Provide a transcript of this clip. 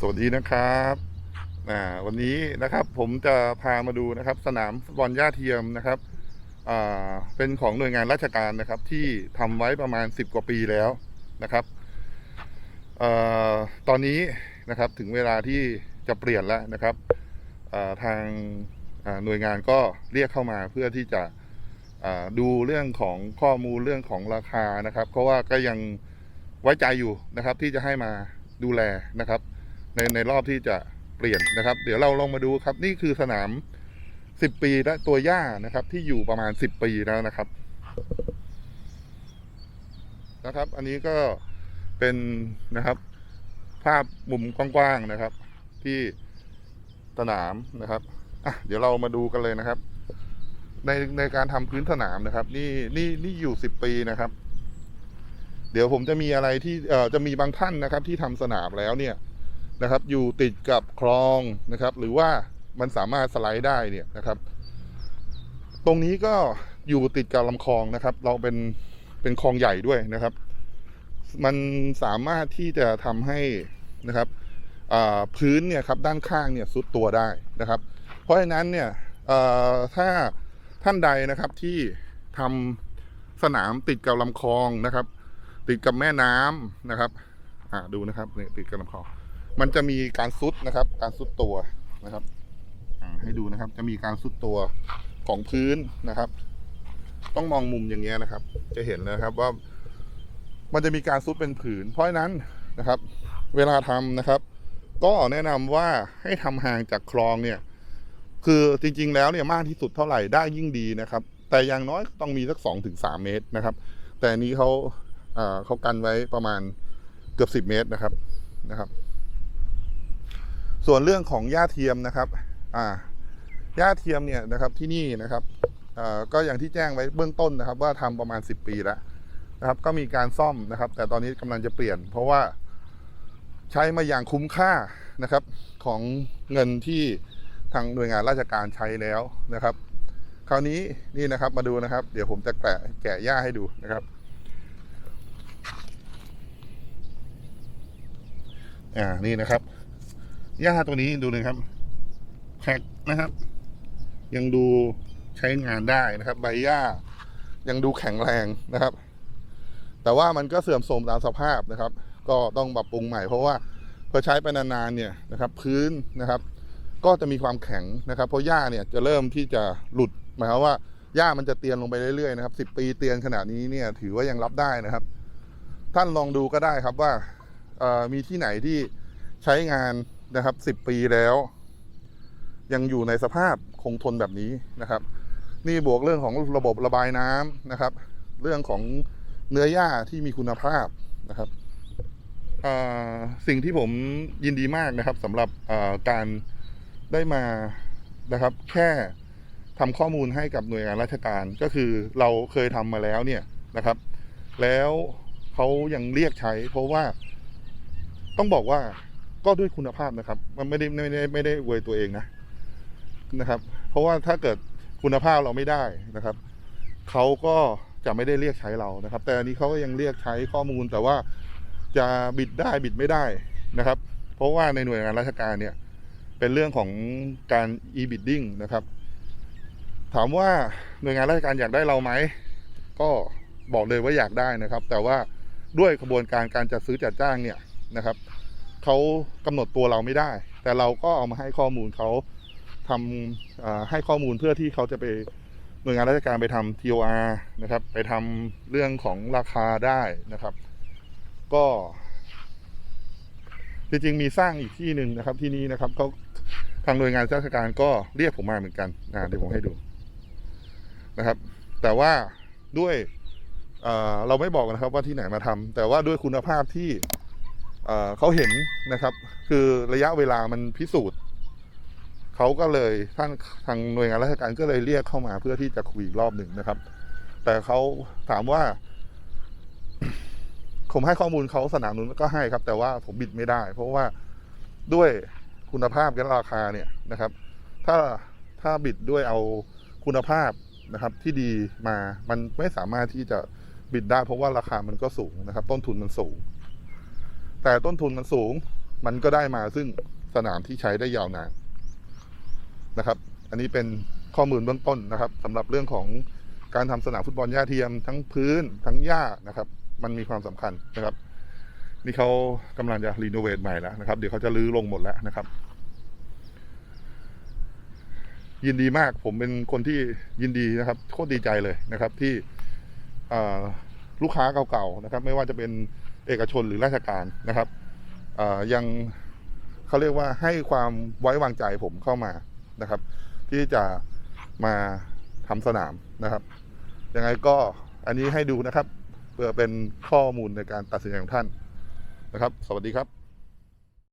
สวัสดีนะครับอ่าวันนี้นะครับผมจะพามาดูนะครับ สนามฟุตบอลหญ้าเทียมนะครับอ่าเป็นของหน่วยงานราชการนะครับ ที่ทำไว้ประมาณ 10 กว่าปีแล้วนะครับอ่อตอนนี้นะครับถึงเวลาที่จะเปลี่ยนแล้วนะครับอ่าทางหน่วยงานก็เรียกเข้ามาเพื่อที่จะดูเรื่องของข้อมูลเรื่องของราคานะครับ เพราะว่าก็ยังไว้ใจอยู่นะครับที่จะให้มาดูแลนะครับ ในในรอบที่จะเปลี่ยนนะครับ เดี๋ยวเราลองมาดูครับ นี่คือสนาม 10 ปีและตัวหญ้านะครับ ที่อยู่ประมาณ 10 ปีแล้วนะครับนะครับ อันนี้ก็เป็นนะครับ ภาพมุมกว้างๆนะครับ ที่สนามนะครับอะเดี๋ยวเรามาดูกันเลยนะครับ ในในการทำพื้นสนามนะครับ นี่นี่นี่อยู่10ปีนะครับ เดี๋ยวผมจะมีอะไรที่เอ่อจะมีบางท่านนะครับ ที่ทำสนามแล้วเนี่ย นะครับ อยู่ติดกับคลองนะครับ หรือว่ามันสามารถสไลด์ได้เนี่ยนะครับ ตรงนี้ก็อยู่ติดกับลำคลองนะครับ เราเป็นเป็นคลองใหญ่ด้วยนะครับ มันสามารถที่จะทำให้นะครับพื้นเนี่ยครับด้านข้างเนี่ยซุดตัวได้นะครับ เพราะฉะนั้นเนี่ยถ้าท่านใดนะครับที่ทำสนามติดกับลำคลองนะครับ ติดกับแม่น้ำนะครับ อ่าดูนะครับเนี่ยติดกับลำคลอง มันจะมีการซุดนะครับ การซุดตัวนะครับให้ดูนะครับ จะมีการซุดตัวของพื้นนะครับ ต้องมองมุมอย่างเงี้ยนะครับ จะเห็นนะครับว่า มันจะมีการซุดเป็นผืน เพราะนั้นนะครับ เวลาทำนะครับ ก็แนะนำว่าให้ทำห่างจากคลองเนี่ย คือจริง ๆ แล้วเนี่ยมากที่สุดเท่าไหร่ได้ยิ่งดีนะครับ แต่อย่างน้อยต้องมีสักสองถึงสามเมตรนะครับ แต่นี้เขาอ่าเขากันไว้ประมาณเกือบสิบเมตรนะครับนะครับ ส่วนเรื่องของหญ้าเทียมนะครับอ่าหญ้าเทียมเนี่ยนะครับที่นี่นะครับก็อย่างที่แจ้งไว้เบื้องต้นนะครับ ว่าทำประมาณ 10 ปีแล้วนะครับ ก็มีการซ่อมนะครับ แต่ตอนนี้กำลังจะเปลี่ยน เพราะว่าใช้มาอย่างคุ้มค่านะครับของเงินที่ทางหน่วยงานราชการใช้แล้วนะครับ คราวนี้นี่นะครับมาดูนะครับ เดี๋ยวผมจะแกะแกะหญ้าให้ดูนะครับอ่านี่นะครับ หญ้าตัวนี้ดูเลยครับแพ็กนะครับ ยังดูใช้งานได้นะครับ ใบหญ้ายังดูแข็งแรงนะครับ แต่ว่ามันก็เสื่อมโทรมตามสภาพนะครับ ก็ต้องปรับปรุงใหม่เพราะว่าพอใช้ไปนานๆเนี่ยนะครับ พื้นนะครับ ก็จะมีความแข็งนะครับ เพราะหญ้าเนี่ยจะเริ่มที่จะหลุดหมายความว่าหญ้ามันจะเตียนลงไปเรื่อยๆนะครับสิบปีเตียนขนาดนี้เนี่ยถือว่ายังรับได้นะครับ ท่านลองดูก็ได้ครับว่ามีที่ไหนที่ใช้งาน นะครับสิบปีแล้ว ยังอยู่ในสภาพคงทนแบบนี้นะครับ นี่บวกเรื่องของระบบระบายน้ำนะครับ เรื่องของเนื้อหญ้าที่มีคุณภาพนะครับสิ่งที่ผมยินดีมากนะครับสำหรับการได้มานะครับ แค่ทำข้อมูลให้กับหน่วยงานราชการก็คือเราเคยทำมาแล้วเนี่ยนะครับ แล้วเขายังเรียกใช้ เพราะว่าต้องบอกว่า ก็ด้วยคุณภาพนะครับ มันไม่ได้ไม่ได้ไม่ได้อวยตัวเองนะนะครับ เพราะว่าถ้าเกิดคุณภาพเราไม่ได้นะครับเขาก็จะไม่ได้เรียกใช้เรานะครับ แต่อันนี้เขาก็ยังเรียกใช้ข้อมูลแต่ว่าจะบิดได้บิดไม่ได้นะครับ เพราะว่าในหน่วยงานราชการเนี่ย เป็นเรื่องของการ e-bidding นะครับ ถามว่าหน่วยงานราชการอยากได้เราไหม ก็บอกเลยว่าอยากได้นะครับ แต่ว่าด้วยกระบวนการการจัดซื้อจัดจ้างเนี่ยนะครับ เขากำหนดตัวเราไม่ได้ แต่เราก็เอามาให้ข้อมูลเขาทำให้ข้อมูลเพื่อที่เขาจะไปหน่วยงานราชการไปทำ TOR นะครับ ไปทำเรื่องของราคาได้นะครับ ก็ จริงๆมีสร้างอีกที่หนึ่งนะครับ ที่นี่นะครับเขาทางหน่วยงานราชการก็เรียกผมมาเหมือนกันอ่าเดี๋ยวผมให้ดูนะครับ แต่ว่าด้วยเเราไม่บอกนะครับว่าที่ไหนมาทำแต่ว่าด้วยคุณภาพที่ เขาเห็นนะครับ คือระยะเวลามันพิสูจน์เขาก็เลยท่านทางหน่วยงานราชการก็เลยเรียกเข้ามาเพื่อที่จะคุยอีกรอบหนึ่งนะครับ แต่เขาถามว่า ผมให้ข้อมูลเขาสนามนู้นก็ให้ครับ แต่ว่าผมบิดไม่ได้ เพราะว่าด้วยคุณภาพและราคาเนี่ยนะครับ ถ้าถ้าบิดด้วยเอาคุณภาพนะครับ ที่ดีมามันไม่สามารถที่จะบิดได้ เพราะว่าราคามันก็สูงนะครับ ต้นทุนมันสูง แต่ต้นทุนมันสูง มันก็ได้มาซึ่งสนามที่ใช้ได้ยาวนานนะครับ อันนี้เป็นข้อมูลเบื้องต้นนะครับสำหรับเรื่องของการทำสนามฟุตบอลหญ้าเทียมทั้งพื้นทั้งหญ้านะครับ มันมีความสำคัญนะครับ นี่เขากำลังจะรีโนเวทใหม่แล้วนะครับ เดี๋ยวเขาจะรื้อลงหมดแล้วนะครับ ยินดีมากผมเป็นคนที่ยินดีนะครับโคตรดีใจเลยนะครับที่ลูกค้าเก่าๆนะครับ ไม่ว่าจะเป็น เอกชนหรือราชการนะครับยังเขาเรียกว่าให้ความไว้วางใจผมเข้ามานะครับ ที่จะมาทำสนามนะครับยังไงก็อันนี้ให้ดูนะครับ เพื่อเป็นข้อมูลในการตัดสินใจของท่านนะครับ สวัสดีครับ